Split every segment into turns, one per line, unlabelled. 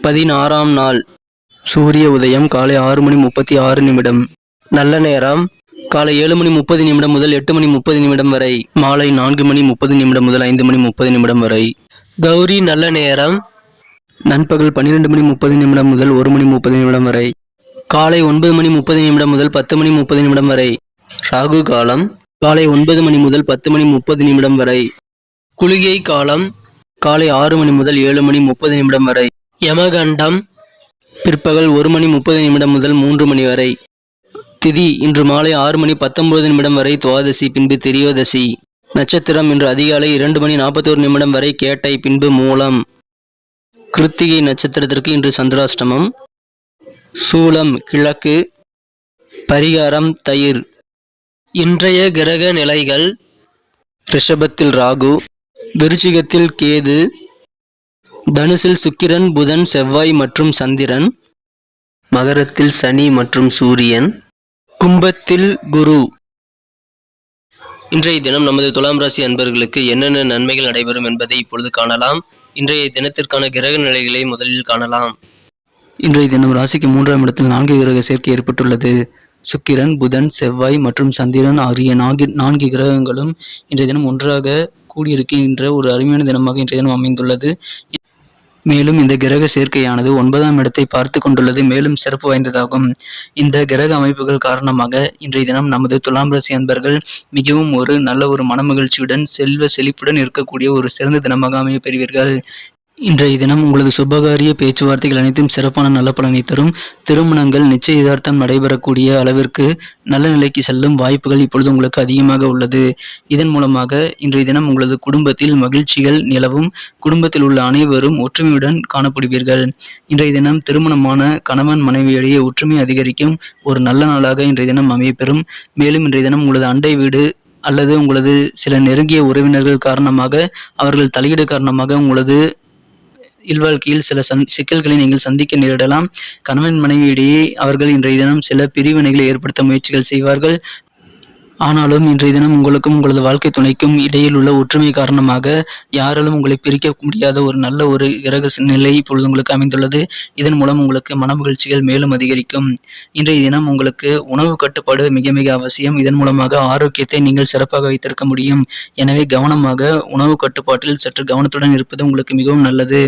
பதினாறாம் நாள் சூரிய உதயம் காலை ஆறு மணி முப்பத்தி ஆறு நிமிடம் நல்ல நேரம் காலை ஏழு மணி முப்பது நிமிடம் முதல் எட்டு மணி முப்பது நிமிடம் வரை மாலை நான்கு மணி முப்பது நிமிடம் முதல் ஐந்து மணி முப்பது நிமிடம் வரை கௌரி நல்ல நேரம் நண்பகல் பன்னிரெண்டு மணி முப்பது நிமிடம் முதல் ஒரு மணி முப்பது நிமிடம் வரை காலை ஒன்பது மணி முப்பது நிமிடம் முதல் பத்து மணி முப்பது நிமிடம் வரை ராகு காலம் காலை ஒன்பது மணி முதல் பத்து மணி முப்பது நிமிடம் வரை குளிகை காலம் காலை ஆறு மணி முதல் ஏழு மணி முப்பது நிமிடம் வரை யமகண்டம். பிற்பகல் ஒரு மணி முப்பது நிமிடம் முதல் மூன்று மணி வரை. திதி இன்று மாலை ஆறு மணி பத்தொன்பது நிமிடம் வரை துவாதசி பின்பு திரியோதசி. நட்சத்திரம் இன்று அதிகாலை இரண்டு மணி நாற்பத்தோரு நிமிடம் வரை கேட்டை பின்பு மூலம். கிருத்திகை நட்சத்திரத்திற்கு இன்று சந்திராஷ்டமம். சூலம் கிழக்கு. பரிகாரம் தயிர். இன்றைய கிரக நிலைகள். ரிஷபத்தில் ராகு. விருச்சிகத்தில் கேது. தனுசில் சுக்கிரன் புதன் செவ்வாய் மற்றும் சந்திரன். மகரத்தில் சனி மற்றும் சூரியன். கும்பத்தில் குரு. இன்றைய தினம் நமது துலாம் ராசி அன்பர்களுக்கு என்னென்ன நன்மைகள் நடைபெறும் என்பதை இப்பொழுது காணலாம். இன்றைய தினத்திற்கான கிரக நிலைகளை முதலில் காணலாம். இன்றைய தினம் ராசிக்கு மூன்றாம் இடத்தில் நான்கு கிரக சேர்க்கை ஏற்பட்டுள்ளது. சுக்கிரன் புதன் செவ்வாய் மற்றும் சந்திரன் ஆகிய நான்கு நான்கு கிரகங்களும் இன்றைய தினம் ஒன்றாக கூடியிருக்கின்ற ஒரு அருமையான தினமாக இன்றைய தினம் அமைந்துள்ளது. மேலும் இந்த கிரக சேர்க்கையானது ஒன்பதாம் இடத்தை பார்த்து கொண்டுள்ளது மேலும் சிறப்பு வாய்ந்ததாகும். இந்த கிரக அமைப்புகள் காரணமாக இன்றைய தினம் நமது துலாம் ராசி அன்பர்கள் மிகவும் ஒரு நல்ல ஒரு மனமகிழ்ச்சியுடன் செல்வ செழிப்புடன் இருக்கக்கூடிய ஒரு சிறந்த தினமாக அமைய பெறுவீர்கள். இன்றைய தினம் உங்களது சுபகாரிய பேச்சுவார்த்தைகள் அனைத்தும் சிறப்பான நல்ல பலனை தரும். திருமணங்கள் நிச்சயதார்த்தம் நடைபெறக்கூடிய அளவிற்கு நல்ல நிலைக்கு செல்லும் வாய்ப்புகள் இப்பொழுது உங்களுக்கு அதிகமாக உள்ளது. இதன் மூலமாக இன்றைய தினம் உங்களது குடும்பத்தில் மகிழ்ச்சிகள் நிலவும். குடும்பத்தில் உள்ள அனைவரும் ஒற்றுமையுடன் காணப்படுவீர்கள். இன்றைய தினம் திருமணமான கணவன் மனைவியிடையே ஒற்றுமை அதிகரிக்கும் ஒரு நல்ல நாளாக இன்றைய தினம் அமையப்பெறும். மேலும் இன்றைய தினம் உங்களது அண்டை வீடு அல்லது உங்களது சில நெருங்கிய உறவினர்கள் காரணமாக அவர்கள் தலையீடு காரணமாக உங்களது இல்வாழ்க்கையில் சில சந் சிக்கல்களை நீங்கள் சந்திக்க நேரிடலாம். கணவன் மனைவியிடையே அவர்கள் இன்றைய தினம் சில பிரிவினைகளை ஏற்படுத்த முயற்சிகள் செய்வார்கள். ஆனாலும் இன்றைய தினம் உங்களுக்கும் உங்களது வாழ்க்கை துணைக்கும் இடையில் உள்ள ஒற்றுமை காரணமாக யாராலும் உங்களை பிரிக்க முடியாத ஒரு நல்ல ஒரு கிரக நிலை இப்பொழுது உங்களுக்கு அமைந்துள்ளது. இதன் மூலம் உங்களுக்கு மனமகிழ்ச்சிகள் மேலும் அதிகரிக்கும். இன்றைய தினம் உங்களுக்கு உணவு கட்டுப்பாடு மிக மிக அவசியம். இதன் மூலமாக ஆரோக்கியத்தை நீங்கள் சிறப்பாக வைத்திருக்க முடியும். எனவே கவனமாக உணவு கட்டுப்பாட்டில் சற்று கவனத்துடன் இருப்பது உங்களுக்கு மிகவும் நல்லது.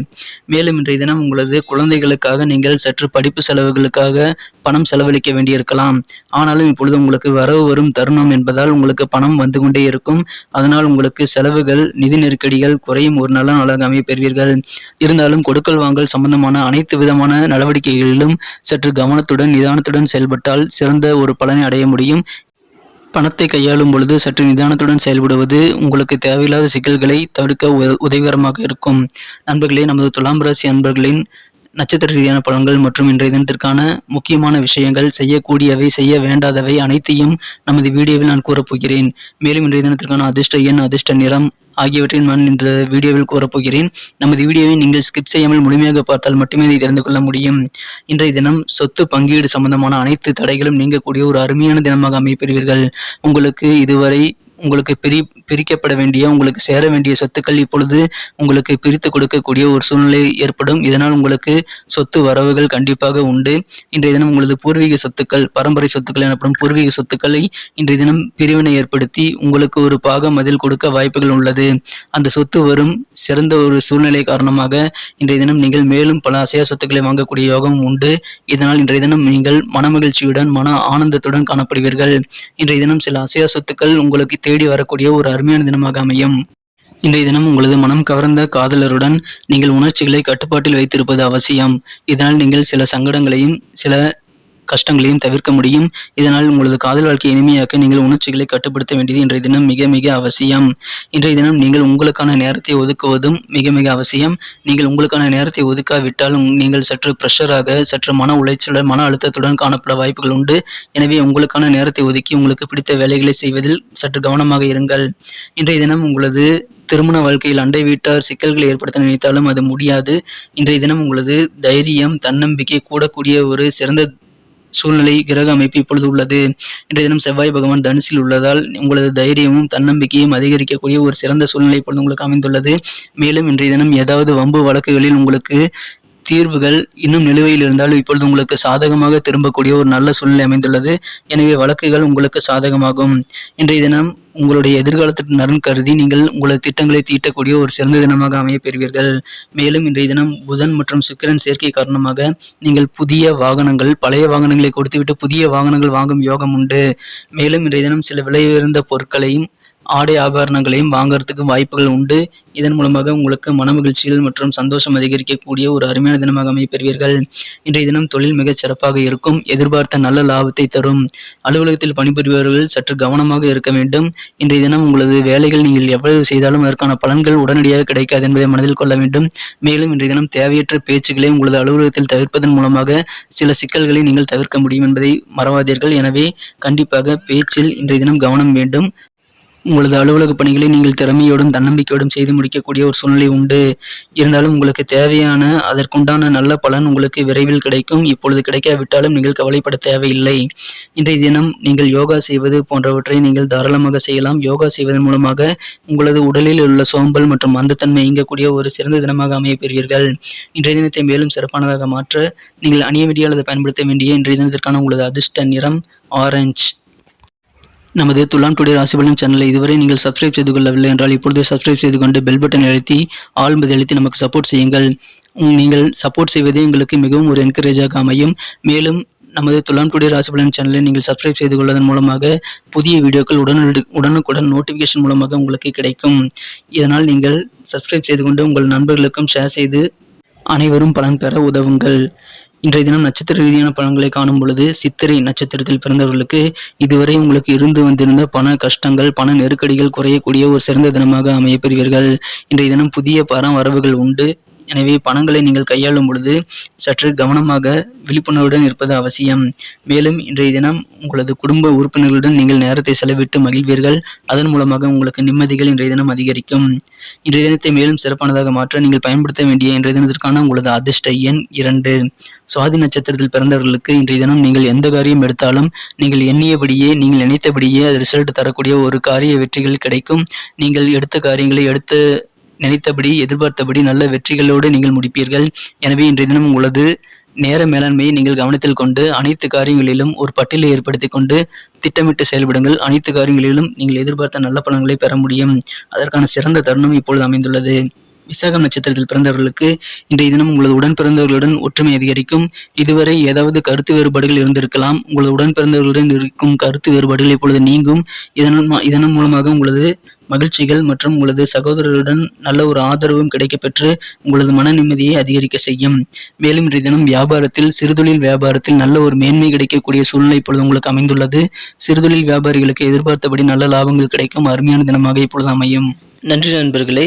மேலும் இன்றைய தினம் உங்களது குழந்தைகளுக்காக நீங்கள் சற்று படிப்பு செலவுகளுக்காக பணம் செலவழிக்க வேண்டியிருக்கலாம். ஆனாலும் இப்பொழுது உங்களுக்கு வரவு வரும் தருணம் என்பதால் உங்களுக்கு பணம் வந்து கொண்டே இருக்கும். அதனால் உங்களுக்கு செலவுகள் நிதி நெருக்கடிகள் குறையும். ஒரு நல்ல நாளாக அமையப்பெறுவீர்கள். இருந்தாலும் கொடுக்கல் வாங்கல் சம்பந்தமான அனைத்து விதமான நடவடிக்கைகளிலும் சற்று கவனத்துடன் நிதானத்துடன் செயல்பட்டால் சிறந்த ஒரு பலனை அடைய முடியும். பணத்தை கையாளும் பொழுது சற்று நிதானத்துடன் செயல்படுவது உங்களுக்கு தேவையில்லாத சிக்கல்களை தடுக்க உத- உதவிகரமாக இருக்கும். நண்பர்களே நமது துலாம் ராசி அன்பர்களின் நட்சத்திர ரீதியான பலன்கள் மற்றும் இன்றைய தினத்திற்கான முக்கியமான விஷயங்கள் செய்யக்கூடியவை செய்ய வேண்டாதவை அனைத்தையும் நமது வீடியோவில் நான் கூறப்போகிறேன். மேலும் இன்றைய தினத்திற்கான அதிர்ஷ்ட எண் அதிர்ஷ்ட நிறம் ஆகியவற்றை நான் இந்த வீடியோவில் கூறப்போகிறேன். நமது வீடியோவை நீங்கள் ஸ்கிப் செய்யாமல் முழுமையாக பார்த்தால் மட்டுமே இதை தெரிந்து கொள்ள முடியும். இன்றைய தினம் சொத்து பங்கீடு சம்பந்தமான அனைத்து தடைகளும் நீங்கக்கூடிய ஒரு அருமையான தினமாக அமையப்பெறுவீர்கள் உங்களுக்கு இதுவரை உங்களுக்கு பிரி பிரிக்கப்பட வேண்டிய உங்களுக்கு சேர வேண்டிய சொத்துக்கள் இப்பொழுது உங்களுக்கு பிரித்து கொடுக்கக்கூடிய ஒரு சூழ்நிலை ஏற்படும். இதனால் உங்களுக்கு சொத்து வரவுகள் கண்டிப்பாக உண்டு. இன்றைய தினம் உங்களது பூர்வீக சொத்துக்கள் பரம்பரை சொத்துக்கள் எனப்படும் பூர்வீக சொத்துக்களை இன்றைய தினம் பிரிவினை ஏற்படுத்தி உங்களுக்கு ஒரு பாகம் அதில் கொடுக்க வாய்ப்புகள் உள்ளது. அந்த சொத்து வரும் சிறந்த ஒரு சூழ்நிலை காரணமாக இன்றைய தினம் நீங்கள் மேலும் பல அசையா சொத்துக்களை வாங்கக்கூடிய யோகம் உண்டு. இதனால் இன்றைய தினம் நீங்கள் மனமகிழ்ச்சியுடன் மன ஆனந்தத்துடன் காணப்படுவீர்கள். இன்றைய தினம் சில அசையா சொத்துக்கள் உங்களுக்கு தேடி வரக்கூடிய ஒரு அருமையான தினமாக அமையும். இன்றைய தினம் உங்களது மனம் கவர்ந்த காதலருடன் நீங்கள் உணர்ச்சிகளை கட்டுப்பாட்டில் வைத்திருப்பது அவசியம். இதனால் நீங்கள் சில சங்கடங்களையும் சில கஷ்டங்களையும் தவிர்க்க முடியும். இதனால் உங்களது காதல் வாழ்க்கையை இனிமையாக்க நீங்கள் உணர்ச்சிகளை கட்டுப்படுத்த வேண்டியது இன்றைய தினம் மிக மிக அவசியம். இன்றைய தினம் நீங்கள் உங்களுக்கான நேரத்தை ஒதுக்குவதும் மிக மிக அவசியம். நீங்கள் உங்களுக்கான நேரத்தை ஒதுக்காவிட்டால் நீங்கள் சற்று ப்ரெஷராக சற்று மன உளைச்சலுடன் மன அழுத்தத்துடன் காணப்பட வாய்ப்புகள் உண்டு. எனவே உங்களுக்கான நேரத்தை ஒதுக்கி உங்களுக்கு பிடித்த வேலைகளை செய்வதில் சற்று கவனமாக இருங்கள். இன்றைய தினம் உங்களது திருமண வாழ்க்கையில் அண்டை வீட்டார் சிக்கல்களை ஏற்படுத்த நினைத்தாலும் அது முடியாது. இன்றைய தினம் உங்களது தைரியம் தன்னம்பிக்கை கூடக்கூடிய ஒரு சிறந்த சூழ்நிலை கிரக அமைப்பு இப்பொழுது உள்ளது. இன்றைய தினம் செவ்வாய் பகவான் தனுசில் உள்ளதால் உங்களது தைரியமும் தன்னம்பிக்கையும் அதிகரிக்கக்கூடிய ஒரு சிறந்த சூழ்நிலை இப்பொழுது உங்களுக்கு அமைந்துள்ளது. மேலும் இன்றைய தினம் ஏதாவது வம்பு வழக்குகளில் உங்களுக்கு தீர்வுகள் இன்னும் நிலுவையில் இருந்தாலும் இப்பொழுது உங்களுக்கு சாதகமாக திரும்பக்கூடிய ஒரு நல்ல சூழ்நிலை அமைந்துள்ளது. எனவே வழக்குகள் உங்களுக்கு சாதகமாகும். இன்றைய தினம் உங்களுடைய எதிர்காலத்திற்கு நலன் கருதி நீங்கள் உங்களது திட்டங்களை தீட்டக்கூடிய ஒரு சிறந்த தினமாக அமைய பெறுவீர்கள் மேலும் இன்றைய தினம் புதன் மற்றும் சுக்கிரன் சேர்க்கை காரணமாக நீங்கள் புதிய வாகனங்கள் பழைய வாகனங்களை கொடுத்துவிட்டு புதிய வாகனங்கள் வாங்கும் யோகம் உண்டு. மேலும் இன்றைய தினம் சில விலை உயர்ந்த பொருட்களையும் ஆடை ஆபரணங்களையும் வாங்குறதுக்கு வாய்ப்புகள் உண்டு. இதன் மூலமாக உங்களுக்கு மனமகிழ்ச்சிகள் மற்றும் சந்தோஷம் அதிகரிக்கக்கூடிய ஒரு அருமையான தினமாக அமைப்பெறுவீர்கள். இன்றைய தினம் தொழில் மிகச் சிறப்பாக இருக்கும். எதிர்பார்த்த நல்ல லாபத்தை தரும். அலுவலகத்தில் பணிபுரிபவர்கள் சற்று கவனமாக இருக்க வேண்டும். இன்றைய தினம் உங்களது வேலைகள் நீங்கள் எவ்வளவு செய்தாலும் அதற்கான பலன்கள் உடனடியாக கிடைக்காது என்பதை மனதில் கொள்ள வேண்டும். மேலும் இன்றைய தினம் தேவையற்ற பேச்சுக்களை உங்களது அலுவலகத்தில் தவிர்ப்பதன் மூலமாக சில சிக்கல்களை நீங்கள் தவிர்க்க முடியும் என்பதை மறவாதீர்கள். எனவே கண்டிப்பாக பேச்சில் இன்றைய தினம் கவனம் வேண்டும். உங்களது அலுவலக பணிகளை நீங்கள் திறமையோடும் தன்னம்பிக்கையோடும் செய்து முடிக்கக்கூடிய ஒரு சூழ்நிலை உண்டு. இருந்தாலும் உங்களுக்கு தேவையான அதற்குண்டான நல்ல பலன் உங்களுக்கு விரைவில் கிடைக்கும். இப்பொழுது கிடைக்காவிட்டாலும் நீங்கள் கவலைப்பட தேவையில்லை. இன்றைய தினம் நீங்கள் யோகா செய்வது போன்றவற்றை நீங்கள் தாராளமாக செய்யலாம். யோகா செய்வதன் மூலமாக உங்களது உடலில் உள்ள சோம்பல் மற்றும் மந்தத்தன்மை இயங்கக்கூடிய ஒரு சிறந்த தினமாக அமையப்பெறுவீர்கள் இன்றைய தினத்தை மேலும் சிறப்பானதாக மாற்ற நீங்கள் அணிய வேண்டிய அல்லது பயன்படுத்த வேண்டிய இன்றைய தினத்திற்கான உங்களது அதிர்ஷ்ட நிறம் ஆரஞ்சு. நமது துலாம் டுடே ராசிபலன் சேனலை இதுவரை நீங்கள் சப்ஸ்கிரைப் செய்து கொள்ளவில்லை என்றால் இப்பொழுது சப்ஸ்கிரைப் செய்து கொண்டு பெல் பட்டன் அழுத்தி ஆழ்மதி அழுத்தி நமக்கு சப்போர்ட் செய்யுங்கள். நீங்கள் சப்போர்ட் செய்வதே எங்களுக்கு மிகவும் ஒரு என்கரேஜாக அமையும். மேலும் நமது துலாம் டுடே ராசிபலன் சேனலை நீங்கள் சப்ஸ்கிரைப் செய்து கொள்வதன் மூலமாக புதிய வீடியோக்கள் உடனடி உடனுக்குடன் நோட்டிஃபிகேஷன் மூலமாக உங்களுக்கு கிடைக்கும். இதனால் நீங்கள் சப்ஸ்கிரைப் செய்து கொண்டு உங்கள் நண்பர்களுக்கும் ஷேர் செய்து அனைவரும் பலன் பெற உதவுங்கள். இன்றைய தினம் நட்சத்திர ரீதியான பலன்களை காணும் பொழுது சித்திரை நட்சத்திரத்தில் பிறந்தவர்களுக்கு இதுவரை உங்களுக்கு இருந்து வந்திருந்த பண கஷ்டங்கள் பண நெருக்கடிகள் குறையக்கூடிய ஒரு சிறந்த தினமாக அமையப்பெறுவீர்கள் இன்றைய தினம் புதிய பண வரவுகள் உண்டு. எனவே பணங்களை நீங்கள் கையாளும் பொழுது சற்று கவனமாக விழிப்புணர்வுடன் இருப்பது அவசியம். மேலும் இன்றைய தினம் உங்களது குடும்ப உறுப்பினர்களுடன் நீங்கள் நேரத்தை செலவிட்டு மகிழ்வீர்கள். அதன் மூலமாக உங்களுக்கு நிம்மதிகள் இன்றைய தினம் அதிகரிக்கும். இன்றைய தினத்தை மேலும் சிறப்பானதாக மாற்ற நீங்கள் பயன்படுத்த வேண்டிய இன்றைய தினத்திற்கான உங்களது அதிர்ஷ்ட எண் இரண்டு. சுவாதி நட்சத்திரத்தில் பிறந்தவர்களுக்கு இன்றைய தினம் நீங்கள் எந்த காரியம் எடுத்தாலும் நீங்கள் எண்ணியபடியே நீங்கள் நினைத்தபடியே அது ரிசல்ட் தரக்கூடிய ஒரு காரிய வெற்றிகள் கிடைக்கும். நீங்கள் எடுத்த காரியங்களை எடுத்த நினைத்தபடி எதிர்பார்த்தபடி நல்ல வெற்றிகளோடு நீங்கள் முடிப்பீர்கள். எனவே இன்றைய தினம் உங்களது நேர மேலாண்மையை நீங்கள் கவனத்தில் கொண்டு அனைத்து காரியங்களிலும் ஒரு பட்டியலை ஏற்படுத்தி கொண்டு திட்டமிட்டு செயல்படுங்கள். அனைத்து காரியங்களிலும் நீங்கள் எதிர்பார்த்த நல்ல பலன்களை பெற முடியும். அதற்கான சிறந்த தருணம் இப்பொழுது அமைந்துள்ளது. விசாகம் நட்சத்திரத்தில் பிறந்தவர்களுக்கு இன்றைய தினம் உங்களது உடன் பிறந்தவர்களுடன் ஒற்றுமை அதிகரிக்கும். இதுவரை ஏதாவது கருத்து வேறுபாடுகள் இருந்திருக்கலாம். உங்களது உடன் பிறந்தவர்களுடன் இருக்கும் கருத்து வேறுபாடுகள் இப்பொழுது நீங்கும். இதன் இதன் மூலமாக உங்களது மகிழ்ச்சிகள் மற்றும் உங்களது சகோதரருடன் நல்ல ஒரு ஆதரவும் கிடைக்கப்பெற்று உங்களது மன நிம்மதியை அதிகரிக்க செய்யும். மேலும் இன்றைய தினம் வியாபாரத்தில் சிறுதொழில் வியாபாரத்தில் நல்ல ஒரு மேன்மை கிடைக்கக்கூடிய சூழ்நிலை இப்பொழுது உங்களுக்கு அமைந்துள்ளது. சிறுதொழில் வியாபாரிகளுக்கு எதிர்பார்த்தபடி நல்ல லாபங்கள் கிடைக்கும். அருமையான தினமாக இப்பொழுது அமையும். நன்றி நண்பர்களே.